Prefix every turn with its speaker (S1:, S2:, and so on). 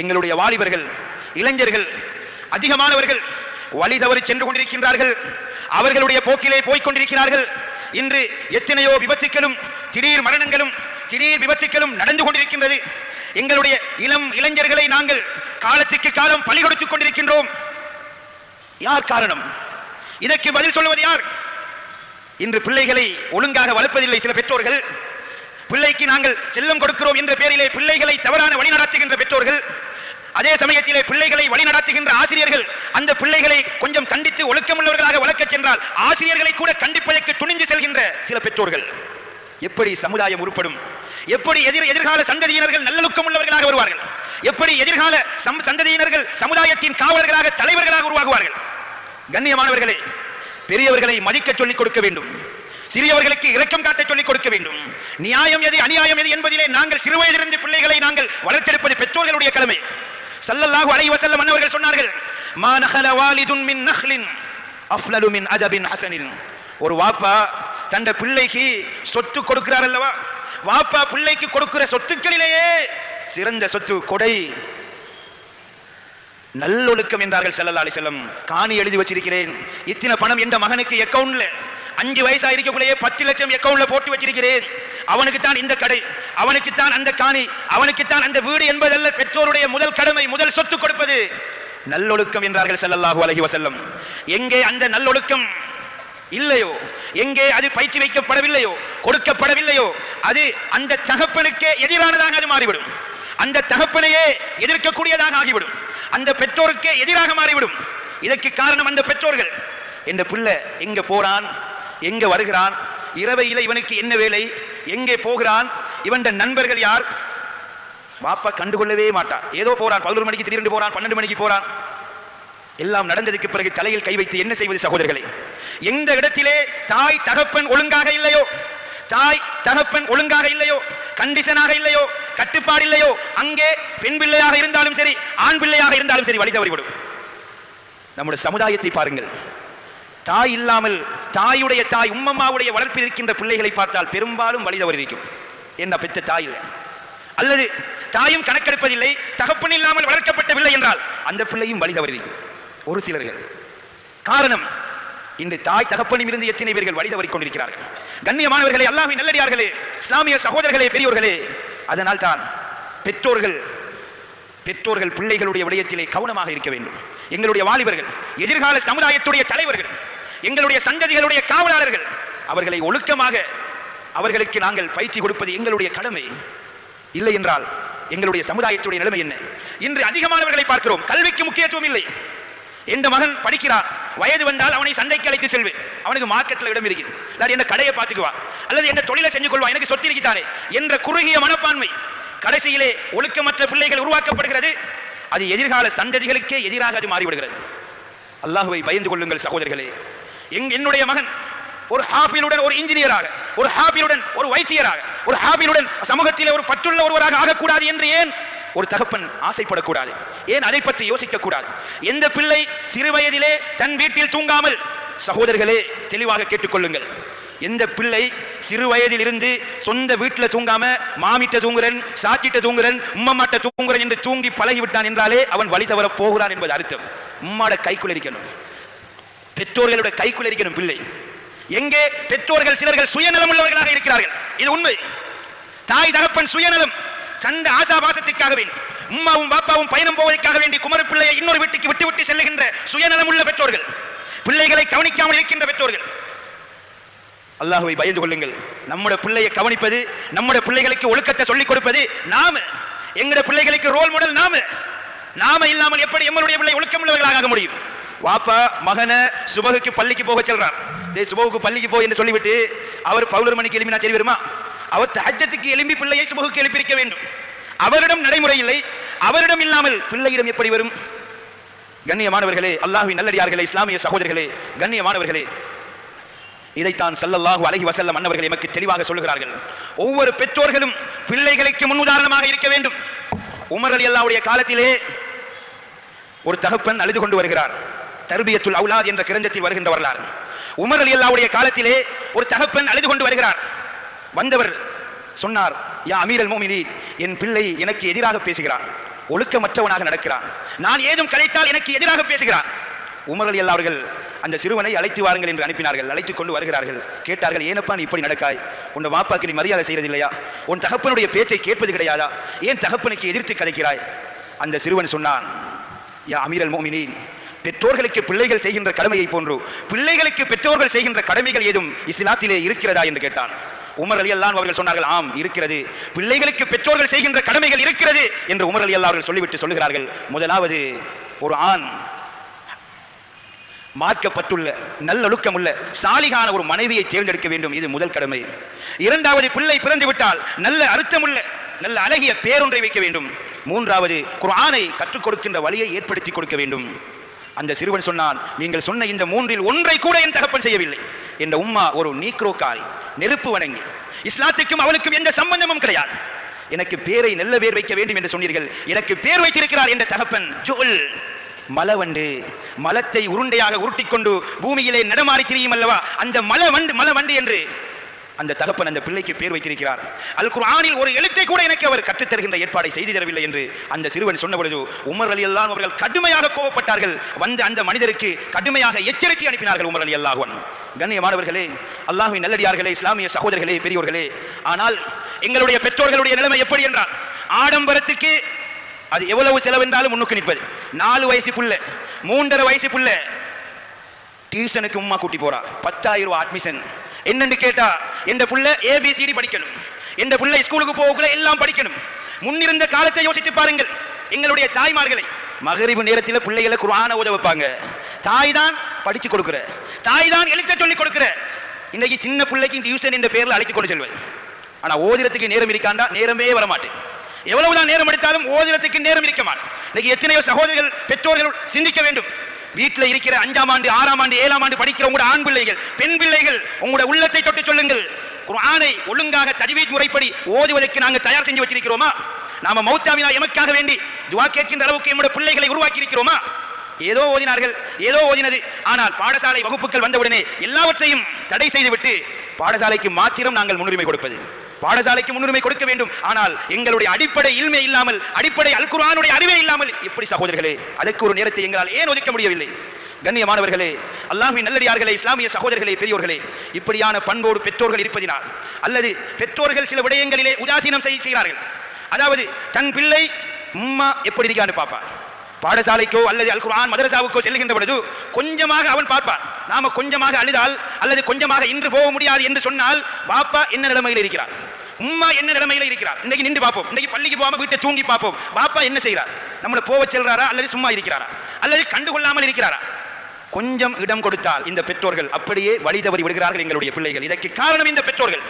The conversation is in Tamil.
S1: எங்களுடைய வாலிபர்கள் இளைஞர்கள் அதிகமானவர்கள் வழி தவறி சென்று கொண்டிருக்கின்றார்கள். அவர்களுடைய போக்கிலே போய்க் கொண்டிருக்கிறார்கள். இன்று எத்தனையோ விபத்துக்களும் திடீர் மரணங்களும் திடீர் விபத்துக்களும் நடந்து கொண்டிருக்கின்றது. எங்களுடைய இளம் இளைஞர்களை நாங்கள் காலத்துக்கு காலம் பழி கொடுத்துக் கொண்டிருக்கின்றோம். யார் காரணம்? இதற்கு பதில் சொல்லுவது யார்? இன்று பிள்ளைகளை ஒழுங்காக வளர்ப்பதில்லை சில பெற்றோர்கள். பிள்ளைக்கு நாங்கள் செல்லம் கொடுக்கிறோம் என்ற பேரிலே பிள்ளைகளை தவறான வழி நடத்துகின்ற பெற்றோர்கள். அதே சமயத்திலே பிள்ளைகளை வழிநடத்துகின்ற ஆசிரியர்கள் அந்த பிள்ளைகளை கொஞ்சம் கண்டித்து ஒழுக்கமுள்ளவர்களாக வளர்க்கச் சென்றால் ஆசிரியர்களை கூட கண்டிப்பதற்கு துணிந்து செல்கின்ற சில பெற்றோர்கள். எப்படி சமுதாயம் உருப்படும்? எப்படி எதிர் எதிர்கால சந்ததியினர்கள் நல்லொழுக்கம் உள்ளவர்களாக வருவார்கள்? எப்படி எதிர்கால சம்- சந்ததியினர்கள் சமுதாயத்தின் காவலர்களாக தலைவர்களாக உருவாகுவார்கள்? கண்ணியமானவர்களே பெரியவர்களை மதிக்க சொல்லிக் கொடுக்க வேண்டும். சிறியவர்களுக்கு இரக்கம் காட்ட சொல்லிக் கொடுக்க வேண்டும். நியாயம் எது அநியாயம் எது என்பதிலே நாங்கள் சிறுவயதிலிருந்து பிள்ளைகளை நாங்கள் வளர்த்தெடுப்பது பெற்றோர்களுடைய கடமை. சல்லல்லாஹு அலைஹி வஸல்லம் அன்னவர்கள் சொன்னார்கள் மா நஹல வாலிதுன் மின் நஹ்லின் அஃலலு மின் அதபின் ஹசனின். ஒரு வாப்பா தந்த பிள்ளைக்கு சொத்து கொடுக்கிறார் அல்லவா? வாப்பா பிள்ளைக்கு கொடுக்கிற சொத்துக்களிலேயே சிறந்த சொத்து கொடை. நல்லொழுக்கம் என்றார்கள் செல்லல்லா அலி செல்லம் காணி எழுதி வச்சிருக்கிறேன். இத்தனை பணம் என்ற மகனுக்கு அக்கௌண்ட்ல அஞ்சு வயசா இருக்கக்குள்ளேயே பத்து லட்சம் அக்கௌண்ட்ல போட்டு வச்சிருக்கிறேன். அவனுக்கு தான் இந்த கடை. அவனுக்குத்தான் அந்த காணி அவனுக்குத்தான் அந்த வீடு என்பதல்ல பெற்றோருடைய முதல் கடமை முதல் சொத்து கொடுப்பது. நல்லொழுக்கம் என்றார்கள் ஸல்லல்லாஹு அலைஹி வசல்லம் எங்கே அந்த நல்லொழுக்கம்? இல்லையோ. எங்கே அது பயிற்சி வைக்கப்படவில்லையோ கொடுக்கப்படவில்லையோ அது அந்த தகப்பனுக்கே எதிரானதாக அது மாறிவிடும். அந்த தகப்பனையே எதிர்க்கக்கூடியதாக ஆகிவிடும். அந்த பெற்றோருக்கே எதிராக மாறிவிடும். இதற்கு காரணம் அந்த பெற்றோர்கள். இந்த பிள்ளை எங்க போறான்? எங்க வருகிறான்? இரவையில இவனுக்கு என்ன வேலை? எங்கே போகிறான்? இவன் நண்பர்கள் யார்? பாப்பா கண்டுகொள்ளவே மாட்டான். ஏதோ போறான். பதினொரு மணிக்கு திடீர்னு போறான் பன்னெண்டு மணிக்கு போறான். எல்லாம் நடந்ததுக்கு பிறகு தலையில் கை வைத்து என்ன செய்வது சகோதரர்களே? எந்த இடத்திலே தாய் தகப்பன் ஒழுங்காக இல்லையோ? தாய் தகப்பன் ஒழுங்காக இல்லையோ? கண்டிஷனாக இல்லையோ? கட்டுப்பாடு இல்லையோ? அங்கே பெண் பிள்ளையாக இருந்தாலும் சரி ஆண் பிள்ளையாக இருந்தாலும் சரி வழி தவறிவிடும் நம்முடைய சமுதாயத்தை பாருங்கள். தாய் இல்லாமல் தாயுடைய தாய் உம்மம்மாவுடைய வளர்ப்பில் இருக்கின்ற பிள்ளைகளை பார்த்தால் பெரும்பாலும் வழி தவறி இருக்கும் என்ன பெற்ற தாய்? அல்லது தாயும் கணக்கெடுப்பதில்லை தகப்பன் இல்லாமல் வளர்க்கப்பட்டவில்லை என்றால்? அந்த பிள்ளையும் வழி தவறி ஒரு சிலர்கள். காரணம் இந்த தாய் தகப்பனும் இருந்து எத்தனை பேர்கள் வழி தவறி கொண்டிருக்கிறார்கள்? கண்ணியமானவர்களே அல்லாஹ்வின் நல்லடியார்களே இஸ்லாமிய சகோதரர்களே பெரியோர்களே அதனால் தான் பெற்றோர்கள் பெற்றோர்கள் பிள்ளைகளுடைய விடயத்திலே கவனமாக இருக்க வேண்டும். எங்களுடைய வாலிபர்கள் எதிர்கால சமுதாயத்துடைய தலைவர்கள் எங்களுடைய சந்ததிகளுடைய காவலாளர்கள் அவர்களை ஒழுக்கமாக அவர்களுக்கு நாங்கள் பயிற்சி கொடுப்பது எங்களுடைய கடமை. இல்லை என்றால் எங்களுடைய சமுதாயத்துடைய நிலைமை என்ன? இன்று அதிகமானவர்களை பார்க்கிறோம். கல்விக்கு முக்கியத்துவம் இல்லை. எந்த மகன் படிக்கிறான். வயது வந்தால் அவனை சண்டைக்கு அழைத்து செல்வேன். அவனுக்கு மார்க்கெட்ல இடம் இருக்குது. இல்லாட்டி என்ன கடையை பார்த்துக்குவா அல்லது என்ன தொழிலை செஞ்சு கொள்வா எனக்கு சொத்து இருக்கிறாரே என்ற குறுகிய மனப்பான்மை. கடைசியிலே ஒழுக்கமற்ற பிள்ளைகள் உருவாக்கப்படுகிறது. அது எதிர்கால சந்ததிகளுக்கே எதிராக அது மாறிவிடுகிறது. அல்லாஹுவை பயந்து கொள்ளுங்கள் சகோதரர்களே. எங் என்னுடைய மகன் ஒரு ஹாஃபிலுடன் ஒரு இன்ஜினியராக ஒரு ஹாபிலுடன் ஒரு வைத்தியராக ஒரு ஹாபிலுடன் சமூகத்திலே ஒரு பற்றுள்ள ஒருவராக ஆகக்கூடாது என்று ஏன் ஒரு தகப்பன் ஆசைப்படக்கூடாது? ஏன் அதை பற்றி யோசிக்க கூடாது எந்த பிள்ளை சிறு வயதிலே தன் வீட்டில் தூங்காமல் சகோதரர்களே தெளிவாக கேட்டுக்கொள்ளுங்கள். எந்த பிள்ளை சிறு வயதில் இருந்து சொந்த வீட்டில் தூங்காம மாமிட்ட தூங்குறன் சாச்சிட்ட தூங்குறன் உம்மம்மாட்ட தூங்குறன் என்று தூங்கி பழகிவிட்டான் என்றாலே அவன் வழி தவற போகிறான் என்பது அர்த்தம். உம்மாட கைக்குள் இருக்கணும் பெற்றோர்களுடைய கைக்குள் இருக்கணும் பிள்ளை. எங்கே பெற்றோர்கள் சிலர்கள் சுயநலம் உள்ளவர்களாக இருக்கிறார்கள்? இது உண்மை. தாய் தகப்பன் சுயநலம். சந்த ஆசாபாசத்திற்காக வேண்டி உம்மாவும் பாப்பாவும் பயணம் போவதற்காக வேண்டி குமர பிள்ளையை இன்னொரு வீட்டுக்கு விட்டு விட்டு செல்லுகின்ற சுயநலம் உள்ள பெற்றோர்கள் பிள்ளைகளை கவனிக்காமல் இருக்கின்ற பெற்றோர்கள். அல்லாஹுவை பயந்து கொள்ளுங்கள். நம்முடைய பிள்ளையை கவனிப்பது நம்முடைய பிள்ளைகளுக்கு ஒழுக்கத்தை சொல்லிக் கொடுப்பது நாம. எங்களுடைய பிள்ளைகளுக்கு ரோல் மாடல் நாம. நாம இல்லாமல் எப்படி எங்களுடைய பிள்ளை ஒழுக்கம் உள்ளவர்களாக முடியும்? வாப்பா மகனை சுபகுக்கு பள்ளிக்கு போக செல்றான். சுபகுக்கு பள்ளிக்கு போய் என்று சொல்லிவிட்டு அவர் பவுலர் மணிக்கு எழுப்பினா சரி வருமா? அவர் தஹஜத்துக்கு எழும்பி பிள்ளையை சுபகுக்கு எழுப்பியிருக்க வேண்டும். அவரிடம் நடைமுறை இல்லை. அவரிடம் இல்லாமல் பிள்ளையிடம் எப்படி வரும்? கண்ணியமானவர்களே அல்லாஹ்வின் நல்லடியார்களே இஸ்லாமிய சகோதரர்களே கண்ணியமானவர்களே. இதைத்தான் ஸல்லல்லாஹு அலைஹி வசல்ல மன்னவர்கள் எமக்கு தெளிவாக சொல்லுகிறார்கள். ஒவ்வொரு பெற்றோர்களும் பிள்ளைகளுக்கு முன்னுதாரணமாக இருக்க வேண்டும். உமர் அலி அல்லாவுடைய காலத்திலே ஒரு தகப்பன் அழுது கொண்டு வருகிறார். தர்பியத்துல் அவுலாத் என்ற கிரந்தத்தில் வருகின்ற வரலாறு. உமர் அலி அல்லாவுடைய காலத்திலே ஒரு தகப்பன் அழுது கொண்டு வருகிறார். வந்தவர் சொன்னார் யா அமீரல் மோமினி என் பிள்ளை எனக்கு எதிராக பேசுகிறான். ஒழுக்கமற்றவனாக நடக்கிறான். நான் ஏதும் கலைத்தால் எனக்கு எதிராக பேசுகிறான். உமர் அலி அவர்கள் அந்த சிறுவனை அழைத்து வாருங்கள் என்று அனுப்பினார்கள். அழைத்துக் கொண்டு வருகிறார்கள். கேட்டார்கள் ஏனப்பா நீ இப்படி நடக்காய்? உன் வாப்பாக்கு நீ மரியாதை செய்கிறது இல்லையா உன் தகப்பனுடைய பேச்சை கேட்பது கிடையாதா? ஏன் தகப்பனுக்கு எதிர்த்து கதைக்கிறாய்? அந்த சிறுவன் சொன்னான் யா அமீரல் மோமினின் பெற்றோர்களுக்கு பிள்ளைகள் செய்கின்ற கடமையை போன்று பிள்ளைகளுக்கு பெற்றோர்கள் செய்கின்ற கடமைகள் ஏதும் இஸ்லாத்திலே இருக்கிறதா என்று கேட்டான். உமர் அலி அல்லான் அவர்கள் சொன்னார்கள் ஆம் இருக்கிறது. பிள்ளைகளுக்கு பெற்றோர்கள் செய்கின்ற கடமைகள் இருக்கிறது என்று உமர் அலி அல்லா அவர்கள் சொல்லிவிட்டு சொல்லுகிறார்கள். முதலாவது ஒரு ஆண் மார்க்கப்பட்டுள்ள நல்லொழுக்கமுள்ள சாலிகான ஒரு மனைவியை தேர்ந்தெடுக்க வேண்டும். இது முதல் கடமை. இரண்டாவது பிள்ளை பிறந்து விட்டால் நல்ல அர்த்தமுள்ள நல்ல அழகிய பேரொன்றை வைக்க வேண்டும். மூன்றாவது குர்ஆனை கற்றுக் கொடுக்கின்ற வழியை ஏற்படுத்தி கொடுக்க வேண்டும். அந்த சிறுவன் சொன்னான் நீங்கள் சொன்ன இந்த மூன்றில் ஒன்றை கூட என் தகப்பன் செய்யவில்லை. என்ற உம்மா ஒரு நீக்ரோக்காரி நெருப்பு வணங்கி இஸ்லாத்துக்கும் அவனுக்கும் எந்த சம்பந்தமும் கிடையாது. எனக்கு பேரை நல்ல பேர் வைக்க வேண்டும் என்று சொன்னீர்கள். எனக்கு பேர் வைத்திருக்கிறார் என்ற தகப்பன் ஜோல். மலவண்டு மலத்தை உருண்டையாக உருட்டிக்கொண்டு பூமியிலே நடமாறி திரியும் அல்லவா? அந்த மலவண்டு மலவண்டு என்று அந்த தகப்பன் அந்த பிள்ளைக்கு பேர் வைத்திருக்கிறார். அல் குர்ஆனில் ஒரு எழுத்தை கூட எனக்கு அவர் கற்றுத்தருகின்ற ஏற்பாடை செய்து தரவில்லை என்று அந்த சிறுவன் சொன்ன பொழுது உமர் அலி அல்லாஹ் அவர்கள் கடுமையாக கோபப்பட்டார்கள். வந்த அந்த மனிதருக்கு கடுமையாக எச்சரிக்கை அனுப்பினார்கள் உமர் அலி அல்லாஹன் கண்ணியமானவர்களே அல்லாஹின் நல்லடியார்களே இஸ்லாமிய சகோதரர்களே பெரியோர்களே ஆனால் எங்களுடைய பெற்றோர்களுடைய நிலைமை எப்படி என்றால் ஆடம்பரத்துக்கு அது எவ்வளவு செலவென்றாலும் முன்னுக்கு நிற்பது. நாலு வயசு புள்ள மூன்றரை வயசு புள்ள டியூஷனுக்கு உம்மா கூட்டி போறா. பத்தாயிரம் ரூபாய் அட்மிஷன் என்னன்னு கேட்டா இந்த புள்ள ஏபிசிடி படிக்கணும். இந்த புள்ள ஸ்கூலுக்கு போகக்குள்ள எல்லாம் படிக்கணும். முன்னிருந்த காலத்தை யோசித்து பாருங்கள். எங்களுடைய தாய்மார்களை மகரிபு நேரத்தில் பிள்ளைகளை குரான ஓத வைப்பாங்க. தாய் தான் படிச்சு கொடுக்கிற. தாய் தான் எழுத்த சொல்லி கொடுக்கிற. இன்னைக்கு சின்ன பிள்ளைக்கு டியூஷன் என்ற பேரில் அழைத்து கொண்டு செல்வது ஆனால் ஓதிரத்துக்கு நேரம் இருக்காண்டா? நேரமே வர மாட்டேன் எவ்வளவுதான் நேரம் எடுத்தாலும் ஓதிரத்துக்கு நேரம் இருக்க மாட்டேன். இன்னைக்கு எத்தனையோ சகோதரிகள் பெற்றோர்கள் சிந்திக்க வேண்டும். வீட்டில் இருக்கிற அஞ்சாம் ஆண்டு ஆறாம் ஆண்டு ஏழாம் ஆண்டு படிக்கிற உங்களோட ஆண் பிள்ளைகள் பெண் பிள்ளைகள் உங்களோட உள்ளத்தை தொட்டு சொல்லுங்கள். குரானை ஒழுங்காக தஜ்வீத் முறைப்படி ஓதுவதற்கு நாங்கள் தயார் செஞ்சு வச்சிருக்கிறோமா? நாம மௌத்தாவினா எமக்காக வேண்டி துவா கேட்கின்ற அளவுக்கு என்னுடைய பிள்ளைகளை உருவாக்கி இருக்கிறோமா ஏதோ ஓதினார்கள் ஏதோ ஓதினது. ஆனால் பாடசாலை வகுப்புகள் வந்தவுடனே எல்லாவற்றையும் தடை செய்துவிட்டு பாடசாலைக்கு மாத்திரம் நாங்கள் முன்னுரிமை கொடுப்பது பாடசாலைக்கு முன்னுரிமை கொடுக்க வேண்டும். ஆனால் எங்களுடைய அடிப்படை இல்மை இல்லாமல் அடிப்படை அல் அறிவே இல்லாமல் இப்படி சகோதரர்களே அதற்கு ஒரு நேரத்தை எங்களால் ஏன் ஒதுக்க முடியவில்லை? கண்ணியமானவர்களே அல்லாஹ்வின் நல்லடியார்களே இஸ்லாமிய சகோதரர்களே பெரியோர்களே இப்படியான பண்போடு பெற்றோர்கள் இருப்பதினால் அல்லது பெற்றோர்கள் சில விடயங்களிலே உதாசீனம் செய்ய- செய்கிறார்கள். அதாவது தன் பிள்ளை உம்மா எப்படி இருக்கான்னு பார்ப்பான். பாடசாலைக்கோ அல்லது அல் குரான் மதரசாவுக்கோ செல்கின்ற பொழுது கொஞ்சமாக அவன் பார்ப்பான். நாம கொஞ்சமாக அழுதால் அல்லது கொஞ்சமாக இன்று போக முடியாது என்று சொன்னால் பாப்பா என்ன நிலைமையில் இருக்கிறார் உம்மா என்ன நிலைமையில இருக்கிறார்? இன்னைக்கு நின்று பார்ப்போம். இன்னைக்கு பள்ளிக்கு போகாம வீட்டை தூங்கி பார்ப்போம். பாப்பா என்ன செய்கிறார் நம்மளை போக செல்றாரா? அல்லது சும்மா இருக்கிறாரா? அல்லது கண்டுகொள்ளாமல் இருக்கிறாரா? கொஞ்சம் இடம் கொடுத்தால் இந்த பெற்றோர்கள் அப்படியே வழி தவறி விடுகிறார்கள் எங்களுடைய பிள்ளைகள். இதற்கு காரணம் இந்த பெற்றோர்கள்.